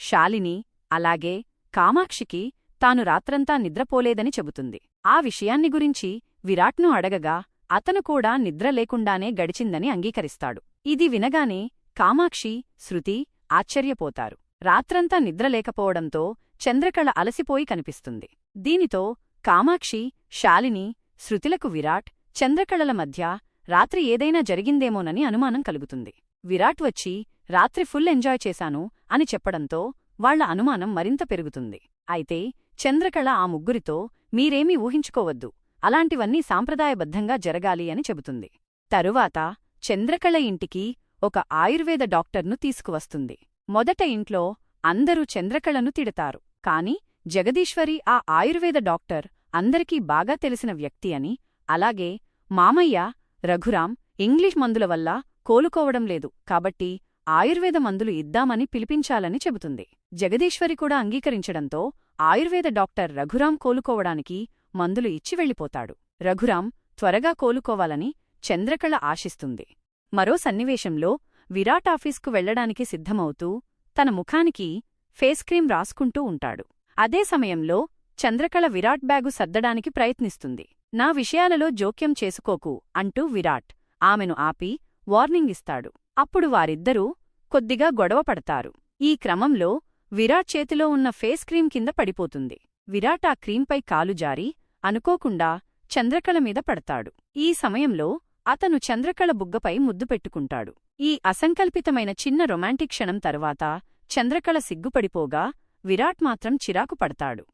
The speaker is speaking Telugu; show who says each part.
Speaker 1: శాలిని అలాగే కామాక్షికి తాను రాత్రంతా నిద్రపోలేదని చెబుతుంది. ఆ విషయాన్ని గురించి విరాట్ను అడగగా అతను కూడా నిద్ర లేకుండానే గడిచిందని అంగీకరిస్తాడు. ఇది వినగానే కామాక్షి శృతి ఆశ్చర్యపోతారు. రాత్రంతా నిద్రలేకపోవడంతో చంద్రకళ అలసిపోయి కనిపిస్తుంది. దీనితో కామాక్షి శాలిని శృతిలకు విరాట్ చంద్రకళల మధ్య రాత్రి ఏదైనా జరిగిందేమోనని అనుమానం కలుగుతుంది. విరాట్ వచ్చి రాత్రి ఫుల్ ఎంజాయ్ చేశాను అని చెప్పడంతో వాళ్ళ అనుమానం మరింత పెరుగుతుంది. అయితే చంద్రకళ ఆ ముగ్గురితో మీరేమీ ఊహించుకోవద్దు. అలాంటివన్నీ సాంప్రదాయబద్ధంగా జరగాలి అని చెబుతుంది. తరువాత చంద్రకళ ఇంటికి ఒక ఆయుర్వేద డాక్టర్ను తీసుకువస్తుంది. మొదట ఇంట్లో అందరూ చంద్రకళను తిడతారు. కాని జగదీశ్వరి ఆ ఆయుర్వేద డాక్టర్ అందరికీ బాగా తెలిసిన వ్యక్తి అని అలాగే మామయ్య రఘురాం ఇంగ్లీష్ మందుల వల్ల కోలుకోవడం లేదు. కాబట్టి ఆయుర్వేద మందులు ఇద్దామని పిలిపించాలని చెబుతుంది. జగదీశ్వరి కూడా అంగీకరించడంతో ఆయుర్వేద డాక్టర్ రఘురాం కోలుకోవడానికి మందులు ఇచ్చి వెళ్ళిపోతాడు. రఘురాం త్వరగా కోలుకోవాలని చంద్రకళ ఆశిస్తుంది. మరో సన్నివేశంలో విరాట్ ఆఫీస్కు వెళ్ళడానికి సిద్ధమవుతూ తన ముఖానికి ఫేస్ క్రీం రాసుకుంటూ ఉంటాడు. అదే సమయంలో చంద్రకళ విరాట్ బ్యాగు సర్దడానికి ప్రయత్నిస్తుంది. నా విషయాలలో జోక్యం చేసుకోకు అంటూ విరాట్ ఆమెను ఆపి వార్నింగ్ ఇస్తాడు. అప్పుడు వారిద్దరూ కొద్దిగా గొడవ పడతారు. ఈ క్రమంలో విరాట్ చేతిలో ఉన్న ఫేస్ క్రీం కింద పడిపోతుంది. విరాట్ ఆ క్రీంపై కాలు జారి అనుకోకుండా చంద్రకళ మీద పడతాడు. ఈ సమయంలో అతను చంద్రకళ బుగ్గపై ముద్దు పెట్టుకుంటాడు. ఈ అసంకల్పితమైన చిన్న రొమాంటిక్ క్షణం తరువాత చంద్రకళ సిగ్గుపడిపోగా విరాట్ మాత్రం చిరాకు పడతాడు.